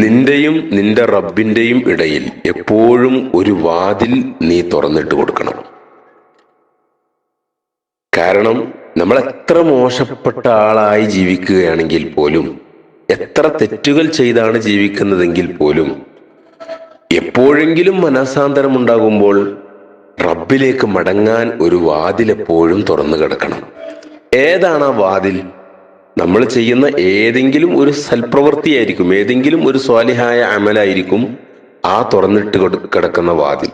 നിന്റെയും നിന്റെ റബ്ബിന്റെയും ഇടയിൽ എപ്പോഴും ഒരു വാതിൽ നീ തുറന്നിട്ട് കൊടുക്കണം. കാരണം നമ്മൾ എത്ര മോശപ്പെട്ട ആളായി ജീവിക്കുകയാണെങ്കിൽ പോലും എത്ര തെറ്റുകൾ ചെയ്താണ് ജീവിക്കുന്നതെങ്കിൽ പോലും എപ്പോഴെങ്കിലും മനസാന്തരം ഉണ്ടാകുമ്പോൾ റബ്ബിലേക്ക് മടങ്ങാൻ ഒരു വാതിൽ എപ്പോഴും തുറന്നു കിടക്കണം. ഏതാണ് ആ വാതിൽ? നമ്മൾ ചെയ്യുന്ന ഏതെങ്കിലും ഒരു സൽപ്രവൃത്തിയായിരിക്കും ഏതെങ്കിലും ഒരു സ്വാലിഹായ അമലായിരിക്കും ആ തുറന്നിട്ട് കൊടു- കിടക്കുന്ന വാതിൽ.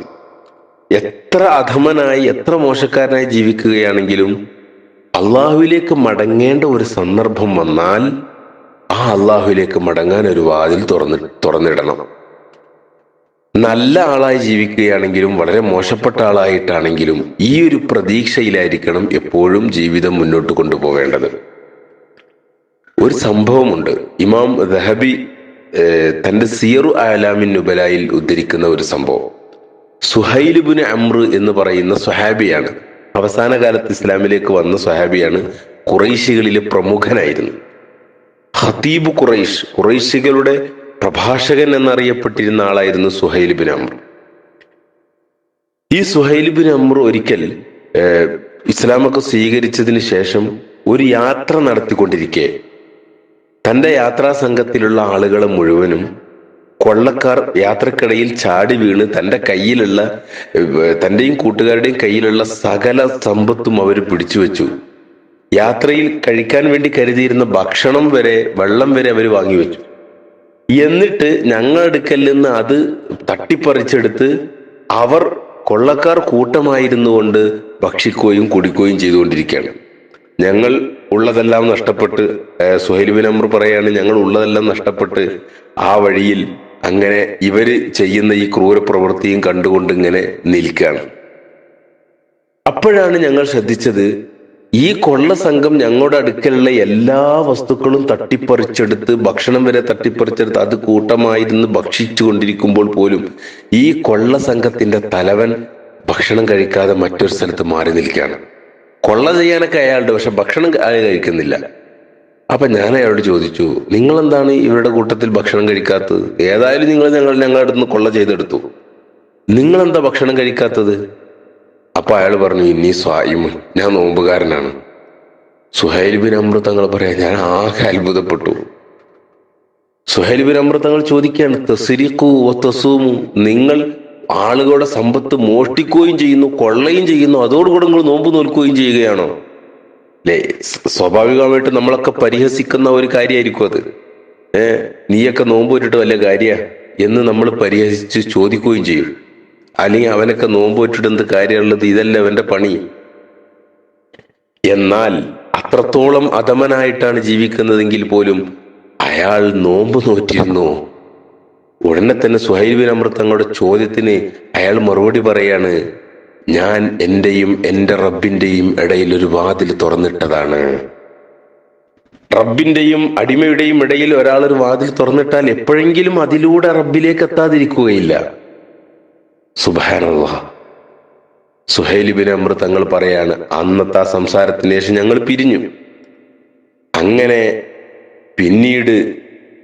എത്ര അധമനായി എത്ര മോശക്കാരനായി ജീവിക്കുകയാണെങ്കിലും അള്ളാഹുവിലേക്ക് മടങ്ങേണ്ട ഒരു സന്ദർഭം വന്നാൽ ആ അള്ളാഹുവിലേക്ക് മടങ്ങാൻ ഒരു വാതിൽ തുറന്ന് തുറന്നിടണം. നല്ല ആളായി ജീവിക്കുകയാണെങ്കിലും വളരെ മോശപ്പെട്ട ആളായിട്ടാണെങ്കിലും ഈ ഒരു പ്രതീക്ഷയിലായിരിക്കണം എപ്പോഴും ജീവിതം മുന്നോട്ട് കൊണ്ടുപോകേണ്ടത്. ഒരു സംഭവമുണ്ട്. ഇമാം ദഹബി തന്റെ സിയറു ആലാമിൻ നുബലായിൽ ഉദ്ധരിക്കുന്ന ഒരു സംഭവം. സുഹൈലിബിന് അമ്ര എന്ന് പറയുന്ന സുഹാബിയാണ് അവസാന കാലത്ത് ഇസ്ലാമിലേക്ക് വന്ന സുഹാബിയാണ് കുറൈശികളിലെ പ്രമുഖനായിരുന്നു. ഹതീബ് കുറൈഷ് കുറൈശികളുടെ പ്രഭാഷകൻ എന്നറിയപ്പെട്ടിരുന്ന ആളായിരുന്നു സുഹൈൽ ബിൻ അമ്ര. ഈ സുഹൈൽ ബിൻ അമ്ര ഒരിക്കൽ ഇസ്ലാമൊക്കെ സ്വീകരിച്ചതിന് ശേഷം ഒരു യാത്ര നടത്തിക്കൊണ്ടിരിക്കെ. തന്റെ യാത്രാ സംഘത്തിലുള്ള ആളുകൾ മുഴുവനും കൊള്ളക്കാർ യാത്രക്കിടയിൽ ചാടി വീണ് തന്റെ കയ്യിലുള്ള തന്റെയും കൂട്ടുകാരുടെയും കയ്യിലുള്ള സകല സമ്പത്തും അവർ പിടിച്ചു വെച്ചു. യാത്രയിൽ കഴിക്കാൻ വേണ്ടി കരുതിയിരുന്ന ഭക്ഷണം വരെ വെള്ളം വരെ അവർ വാങ്ങിവെച്ചു എന്നിട്ട് ഞങ്ങളടുക്കൽ നിന്ന് അത് തട്ടിപ്പറിച്ചെടുത്ത് അവർ കൊള്ളക്കാർ കൂട്ടമായിരുന്നു കൊണ്ട് ഭക്ഷിക്കുകയും കുടിക്കുകയും ചെയ്തുകൊണ്ടിരിക്കുകയാണ്. ഞങ്ങൾ ഉള്ളതെല്ലാം നഷ്ടപ്പെട്ട് സുഹൈൽ ബിൻ അമ്ര പറയാണ് ഞങ്ങൾ ഉള്ളതെല്ലാം നഷ്ടപ്പെട്ട് ആ വഴിയിൽ അങ്ങനെ ഇവർ ചെയ്യുന്ന ഈ ക്രൂര പ്രവൃത്തിയും കണ്ടുകൊണ്ട് ഇങ്ങനെ നിൽക്കുകയാണ്. അപ്പോഴാണ് ഞങ്ങൾ ശ്രദ്ധിച്ചത് ഈ കൊള്ള സംഘം ഞങ്ങളുടെ അടുക്കലുള്ള എല്ലാ വസ്തുക്കളും തട്ടിപ്പറിച്ചെടുത്ത് ഭക്ഷണം വരെ തട്ടിപ്പറിച്ചെടുത്ത് അത് കൂട്ടമായിരുന്ന് ഭക്ഷിച്ചു പോലും ഈ കൊള്ള സംഘത്തിന്റെ തലവൻ ഭക്ഷണം കഴിക്കാതെ മറ്റൊരു സ്ഥലത്ത് മാറി നിൽക്കുകയാണ്. കൊള്ള ചെയ്യാനൊക്കെ അയാളുടെ പക്ഷെ ഭക്ഷണം അയാൾ കഴിക്കുന്നില്ല. അപ്പൊ ഞാൻ അയാളോട് ചോദിച്ചു നിങ്ങൾ എന്താണ് ഇവരുടെ കൂട്ടത്തിൽ ഭക്ഷണം കഴിക്കാത്തത്? ഏതായാലും നിങ്ങൾ ഞങ്ങൾ ഞങ്ങളുടെ അടുത്ത് നിന്ന് കൊള്ള ചെയ്തെടുത്തു. നിങ്ങൾ എന്താ ഭക്ഷണം കഴിക്കാത്തത്? അപ്പൊ അയാൾ പറഞ്ഞു ഇനി സ്വായിമ് ഞാൻ നോമ്പുകാരനാണ്. സുഹൈൽ ബിൻ അമൃത് തങ്ങൾ പറയാ ഞാൻ ആകെ അത്ഭുതപ്പെട്ടു. സുഹൈൽ ബിൻ അമൃത് തങ്ങൾ ചോദിക്കുകയാണ് തസൂമു നിങ്ങൾ ആളുകളുടെ സമ്പത്ത് മോഷ്ടിക്കുകയും ചെയ്യുന്നു കൊള്ളയും ചെയ്യുന്നു അതോടുകൂടെ നിങ്ങൾ നോമ്പ് നോൽക്കുകയും ചെയ്യുകയാണോ? അല്ലേ സ്വാഭാവികമായിട്ട് നമ്മളൊക്കെ പരിഹസിക്കുന്ന ഒരു കാര്യമായിരിക്കും അത്. ഏ നീയൊക്കെ നോമ്പ് ഇട്ടിട്ട് വല്ല കാര്യ? എന്ന് നമ്മൾ പരിഹസിച്ച് ചോദിക്കുകയും ചെയ്യും. അല്ലെങ്കിൽ അവനൊക്കെ നോമ്പ് ഇട്ടിട്ട് എന്ത് കാര്യമുള്ളത് ഇതല്ല അവന്റെ പണി. എന്നാൽ അത്രത്തോളം അധമനായിട്ടാണ് ജീവിക്കുന്നതെങ്കിൽ പോലും അയാൾ നോമ്പ് നോറ്റിരുന്നു. ഉടനെ തന്നെ സുഹൈൽ ബിൻ അമൃത് തങ്ങളുടെ ചോദ്യത്തിന് അയാൾ മറുപടി പറയാണ് ഞാൻ എന്റെയും എന്റെ റബ്ബിന്റെയും ഇടയിൽ ഒരു വാതിൽ തുറന്നിട്ടതാണ്. റബ്ബിന്റെയും അടിമയുടെയും ഇടയിൽ ഒരാൾ ഒരു വാതിൽ തുറന്നിട്ടാൽ എപ്പോഴെങ്കിലും അതിലൂടെ റബ്ബിലേക്ക് എത്താതിരിക്കുകയില്ല. സുബാനുള്ള സുഹൈലിബിൻ ബിൻ അമൃത് തങ്ങൾ പറയാണ് അന്നത്തെ ആ സംസാരത്തിന് ശേഷം ഞങ്ങൾ പിരിഞ്ഞു. അങ്ങനെ പിന്നീട്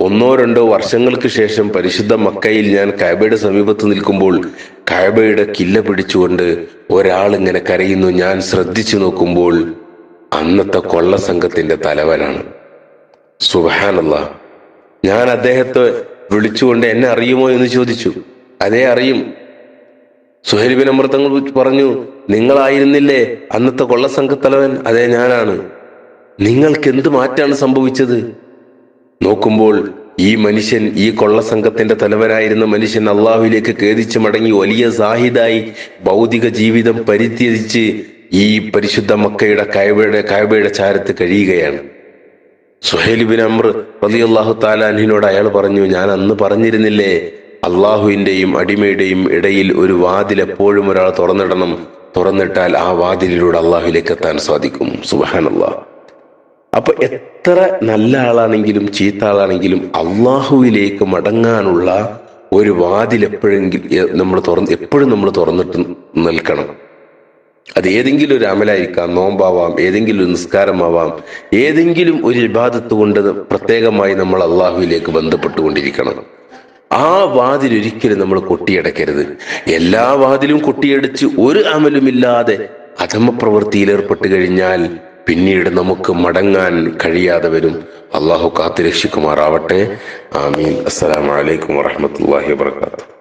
ഒന്നോ രണ്ടോ വർഷങ്ങൾക്ക് ശേഷം പരിശുദ്ധ മക്കയിൽ ഞാൻ കായബയുടെ സമീപത്ത് നിൽക്കുമ്പോൾ കായബയുടെ കില്ല പിടിച്ചുകൊണ്ട് ഒരാൾ ഇങ്ങനെ കരയുന്നു. ഞാൻ ശ്രദ്ധിച്ചു നോക്കുമ്പോൾ അന്നത്തെ കൊള്ള സംഘത്തിന്റെ തലവനാണ്. സുബഹാനല്ല. ഞാൻ അദ്ദേഹത്തെ വിളിച്ചുകൊണ്ട് എന്നെ അറിയുമോ എന്ന് ചോദിച്ചു. അതേ അറിയും. സുഹൈൽ ബിൻ അമൃതങ്ങൾ പറഞ്ഞു നിങ്ങളായിരുന്നില്ലേ അന്നത്തെ കൊള്ള സംഘത്തലവൻ അതേ ഞാനാണ്. നിങ്ങൾക്ക് എന്ത് മാറ്റാണ് സംഭവിച്ചത്? നോക്കുമ്പോൾ ഈ മനുഷ്യൻ ഈ കൊള്ള സംഘത്തിന്റെ തലവനായിരുന്ന മനുഷ്യൻ അള്ളാഹുവിലേക്ക് കേദിച്ച് മടങ്ങി വലിയ സാഹിദായി ഭൗതിക ജീവിതം പരിത്യജിച്ച് ഈ പരിശുദ്ധ മക്കയുടെ കയവയുടെ കയവയുടെ ചാരത്ത് കഴിയുകയാണ്. സുഹൈൽ ബിൻ അമ്ര റളിയല്ലാഹു താലാൻഹിനോട് അയാൾ പറഞ്ഞു ഞാൻ അന്ന് പറഞ്ഞിരുന്നില്ലേ അള്ളാഹുവിന്റെയും അടിമയുടെയും ഇടയിൽ ഒരു വാതിൽ എപ്പോഴും ഒരാൾ തുറന്നിടണം. തുറന്നിട്ടാൽ ആ വാതിലിലൂടെ അള്ളാഹുവിലേക്ക് എത്താൻ സാധിക്കും. സുബഹാനല്ലാ അപ്പൊ എത്ര നല്ല ആളാണെങ്കിലും ചീത്ത ആളാണെങ്കിലും അള്ളാഹുവിലേക്ക് മടങ്ങാനുള്ള ഒരു വാതിൽ എപ്പോഴെങ്കിലും നമ്മൾ തുറന്ന് എപ്പോഴും നമ്മൾ തുറന്നിട്ട് നിൽക്കണം. അത് ഏതെങ്കിലും ഒരു അമലായിരിക്കാം നോമ്പാവാം ഏതെങ്കിലും ഒരു നിസ്കാരമാവാം ഏതെങ്കിലും ഒരു വിവാദത്ത് കൊണ്ട് പ്രത്യേകമായി നമ്മൾ അള്ളാഹുവിലേക്ക് ബന്ധപ്പെട്ടുകൊണ്ടിരിക്കണം. ആ വാതിൽ ഒരിക്കലും നമ്മൾ കൊട്ടിയടക്കരുത് എല്ലാ വാതിലും കൊട്ടിയടിച്ച് ഒരു അമലുമില്ലാതെ അധമ പ്രവൃത്തിയിൽ ഏർപ്പെട്ട് കഴിഞ്ഞാൽ പിന്നീട് നമുക്ക് മടങ്ങാൻ കഴിയാതെ വരും. അള്ളാഹു കാത്തു രക്ഷിക്കുമാറാവട്ടെ ആമീൻ അസ്സലാമലൈക്കും വറഹമത്തല്ലാഹി വാത്തു